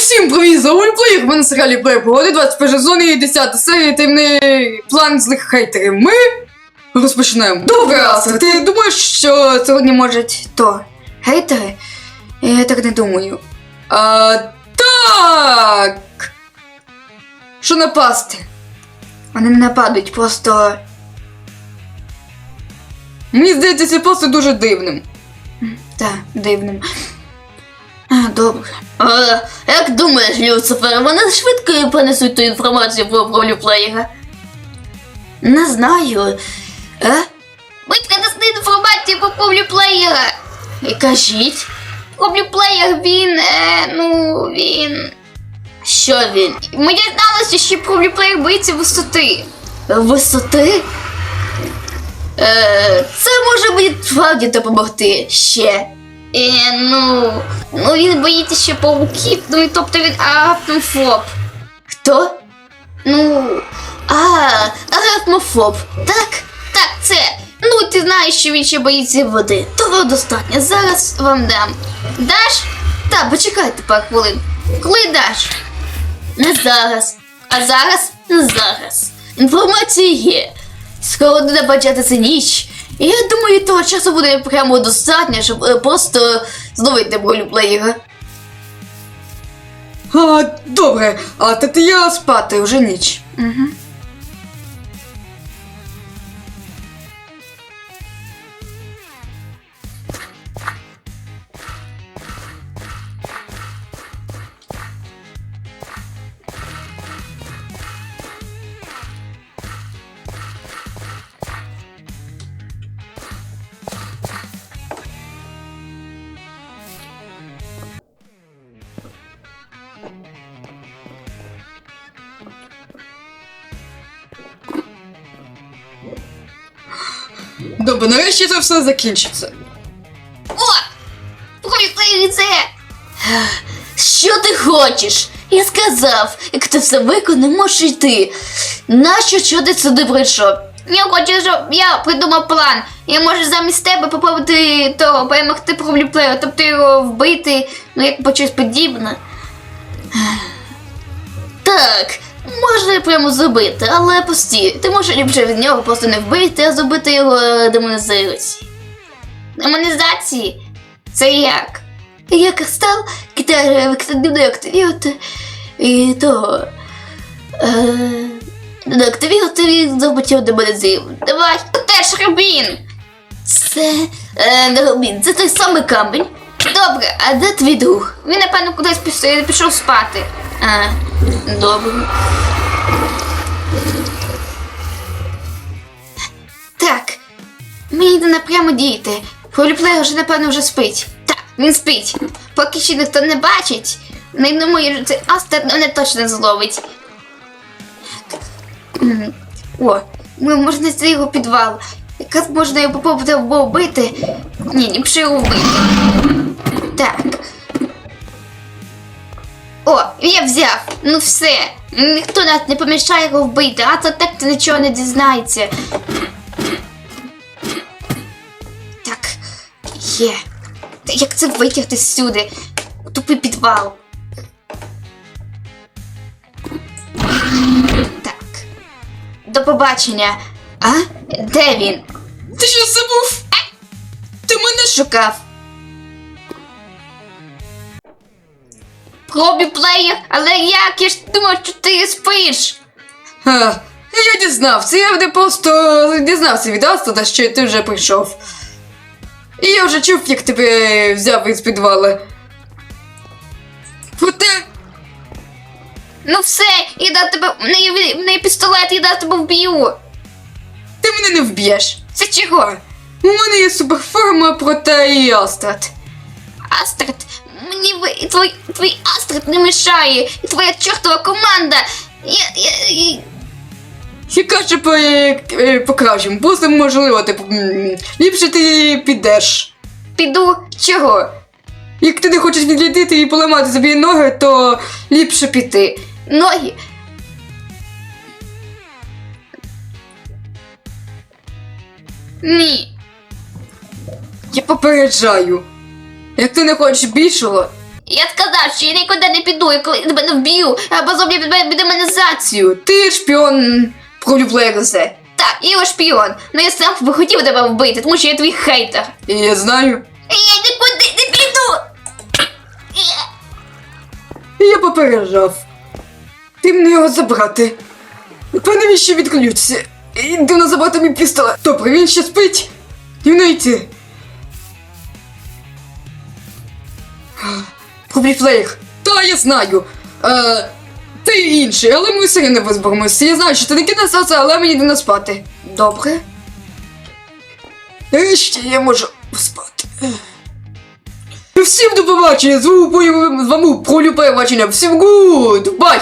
Усім привіт, за Ольплеєр, ми на серіалі Плейбороди, 21 сезон і 10 серія таємний план злих хейтерів. Ми розпочинаємо. Добре, Аса, ти думаєш, що сьогодні можуть то хейтери? Я так не думаю. А, так. Що напасти? Вони не нападуть, просто. Мені здається, це просто дуже дивним. Так, дивним. Добре. А, як думаєш, Люцифер, вони швидко понесуть ту інформацію про проліплеєра? Не знаю. Е? Швидко несли інформацію про проліплеєра. І кажіть. Проліплеєр, він, е, ну, він... Що він? Ми дізналися, що проліплеєр боїться висоти. Висоти? Е, це може мені справді допомогти ще. Е, ну, ну він боїться ще пауків, ну, і тобто він арафнофоб. Хто? Ну, А, арахнофоб. Так? так, це. Ну, ти знаєш, що він ще боїться води. Того достатньо. Зараз вам дам. Даш? Та, почекайте пару хвилин. Коли даш? Не зараз. А зараз? Не зараз. Інформація є. Скоро буде початися ніч. І я думаю, того часу буде прямо достатньо, щоб е, просто зновити болюплеєра. А, добре, а тоді я спати вже ніч. Угу. Добре, нарешті це все закінчиться. О! Проліплеєр це! Що ти хочеш? Я сказав, як ти все виконав, можеш йти. Нащо що ти сюди прийшов? Я хочу, щоб я придумав план. Я можу замість тебе попробувати того перемогти проліплеєра, тобто його вбити, ну як по щось подібне. Можна прямо зробити, але постій, ти можеш ліпше від нього просто не вбити, а зробити його е, демонізації. Демонізації? Це як? Я кристал, китаю активно активувати і того. Е, активувати він захотів демонізацію. Давай, ти теж Рубін. Це е, не Рубін, це той самий камінь. Добре, А де твій друг? він напевно кудись пішов спати. А, добре. Так, мені йде напрямо діяти. Проліплеєр вже, напевно, вже спить. Так, він спить. Поки ще ніхто не бачить, не думаю, що цей астер мене точно зловить. О, ми можна знайти його підвал. Якраз можна його попробувати вбити. Ні, ліпше його вбити. Так. О, я взяв. Ну все. Ніхто нас не помішає його вбити, а то так ти нічого не дізнається. Так, є. Як це витягти сюди? Тупий підвал. Так. До побачення. А? Де він? Ти що забув? Ти мене шукав. Пробі плеєр, але як я ж думав, що ти спиш? А, я дізнався, я не просто дізнався від Астада, що ти вже прийшов. І я вже чув, як тебе взяв із підвала. Проте, Ну все, я дав тебе в неї, в неї пістолет, я дав тебе вб'ю. ти мене не вб'єш. Це чого? У мене є суперформа, проте і Астад. Астрид, мені ви, і твій, твій Астрид не мішає, і твоя чортова команда. Я, я, я, Яка ж по, е, покращимо, просто можливо, типу, ліпше ти підеш. піду чого? Як ти не хочеш відлітити і поламати собі ноги, то ліпше піти. Ноги. Ні. Я попереджаю. Як ти не хочеш більшого, Я сказав, що я нікуди не піду, і коли я тебе не вб'ю, або зроблю від мене демонізацію. Ти шпіон пролюблерусе. Так, я його шпіон. Ну я сам би хотів тебе вбити, тому що я твій хейтер. І я знаю. Я нікуди не піду. І я попереджав. Ти мені його забрати. Та навіщо відключитися? І дивно забрати мій пістолет. Добре, він ще спить. Дивно йти. Пробліфлеєр. Та я знаю. Е, ти інший, але ми все не визберемося. Я знаю, що ти не серце, але мені йде спати. Добре. Ще я можу спати. Всім до побачення! З вами про любе бачення. Всім гуд! Бай!